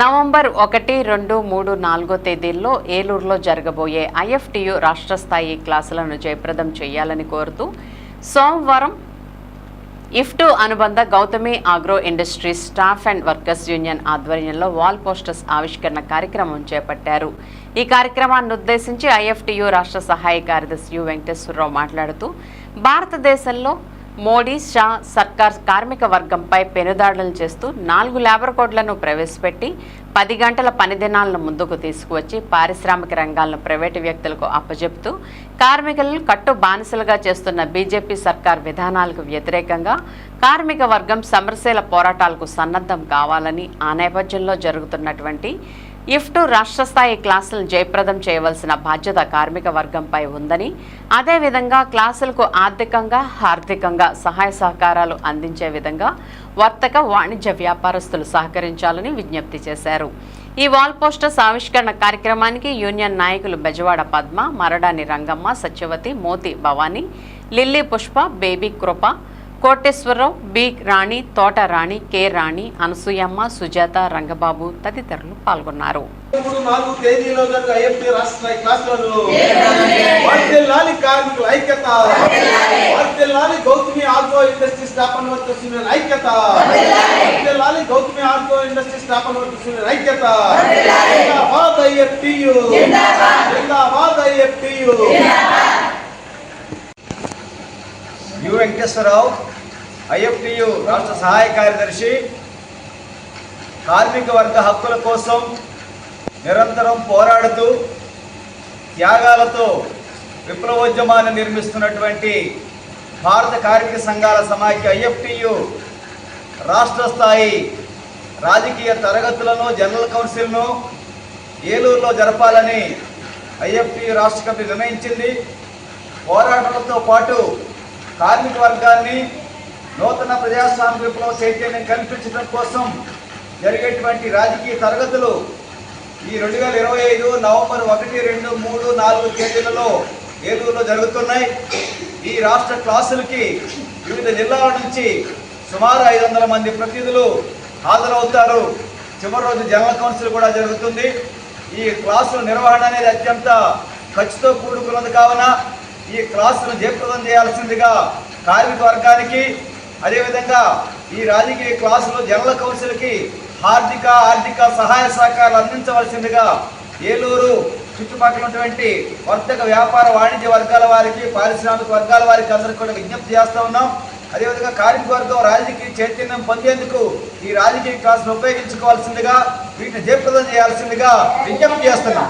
November ఒకటి రెండు మూడు నాలుగో తేదీల్లో ఏలూరులో జరగబోయే ఐఎఫ్టియు రాష్ట్ర స్థాయి క్లాసులను జయప్రదం చేయాలని కోరుతూ సోమవారం ఇఫ్టు అనుబంధ Gautami agro industries staff and workers union ఆధ్వర్యంలో వాల్ పోస్టర్స్ ఆవిష్కరణ కార్యక్రమం చేపట్టారు. ఈ కార్యక్రమాన్ని ఉద్దేశించి ఐఎఫ్టియు రాష్ట్ర సహాయ కార్యదర్శి యు వెంకటేశ్వరరావు మాట్లాడుతూ భారతదేశంలో మోడీ షా సర్కార్ కార్మిక వర్గంపై పెనుదాడులు చేస్తూ నాలుగు లేబర్ కోడ్లను ప్రవేశపెట్టి పది గంటల పని దినాలను ముందుకు తీసుకువచ్చి పారిశ్రామిక రంగాలను ప్రైవేటు వ్యక్తులకు అప్పజెపుతూ కార్మికులను కట్టు బానిసలుగా చేస్తున్న బీజేపీ సర్కార్ విధానాలకు వ్యతిరేకంగా కార్మిక వర్గం సమరశీల పోరాటాలకు సన్నద్ధం కావాలని ఆ నేపథ్యంలో జరుగుతున్నటువంటి ఇఫ్టు రాష్ట్ర స్థాయి క్లాసులు జయప్రదం చేయవలసిన బాధ్యత కార్మిక వర్గంపై ఉందని అదేవిధంగా క్లాసులకు ఆర్థికంగా ఆర్థికంగా సహాయ సహకారాలు అందించే విధంగా వర్తక వాణిజ్య వ్యాపారస్తులు సహకరించాలని విజ్ఞప్తి చేశారు. ఈ వాల్ పోస్టర్స్ ఆవిష్కరణ కార్యక్రమానికి యూనియన్ నాయకులు Bezawada Padma Maradani Rangamma Satyavati Moti Bhavani Lilly Pushpa Baby Kripa Koteswararao B. Rani Thota Rani K. Rani Anasuyamma Sujatha Rangababu తదితరులు పాల్గొన్నారు. గౌతమి ఆర్గో ఇండస్ట్రీ స్థాపన ఐక్యత. గౌతమి ఆర్గో ఇండస్ట్రీ స్థాపన ఐక్యత. జిందాబాద్ ఐఎఫ్టియు జిందాబాద్. ఐఎఫ్టియు యు వెంకటేశ్వరరావు ఐఎఫ్టియు రాష్ట్ర సహాయ కార్యదర్శి కార్మిక వర్గ హక్కుల కోసం నిరంతరం పోరాడుతూ త్యాగాలతో విప్లవోద్యమాన్ని నిర్మిస్తున్నటువంటి భారత కార్మిక సంఘాల సమాఖ్య ఐఎఫ్టియు రాష్ట్ర స్థాయి రాజకీయ తరగతులను జనరల్ కౌన్సిల్ను ఏలూరులో జరపాలని ఐఎఫ్టియు రాష్ట్ర కమిటీ నిర్ణయించింది. పోరాటాలతో పాటు కార్మిక వర్గాన్ని నూతన ప్రజాస్వామ్య విప్లవ చైతన్యం కల్పించడం కోసం జరిగేటువంటి రాజకీయ తరగతులు ఈ రెండు వేల ఇరవై ఐదు నవంబర్ ఒకటి రెండు మూడు నాలుగు తేదీలలో ఏలూరులో జరుగుతున్నాయి. ఈ రాష్ట్ర క్లాసులకి వివిధ జిల్లాల నుంచి సుమారు ఐదు వందల మంది ప్రతినిధులు హాజరవుతారు. చివరి రోజు జనరల్ కౌన్సిల్ కూడా జరుగుతుంది. ఈ క్లాసుల నిర్వహణ అనేది అత్యంత ఖర్చుతో కూడుకున్నది కావున ఈ క్లాసును జయప్రదం చేయాల్సిందిగా కార్మిక వర్గానికి అదేవిధంగా ఈ రాజకీయ క్లాసులో జనరల్ కౌన్సిల్కి ఆర్థిక ఆర్థిక సహాయ సహకారాలు అందించవలసిందిగా ఏలూరు చుట్టుపక్కల ఉన్నటువంటి వర్తక వ్యాపార వాణిజ్య వర్గాల వారికి పారిశ్రామిక వర్గాల వారికి అందరికీ కూడా విజ్ఞప్తి చేస్తూ ఉన్నాం. అదేవిధంగా కార్మిక వర్గం రాజకీయ చైతన్యం పొందేందుకు ఈ రాజకీయ క్లాసులు ఉపయోగించుకోవాల్సిందిగా వీటిని జయప్రదం చేయాల్సిందిగా విజ్ఞప్తి చేస్తున్నాం.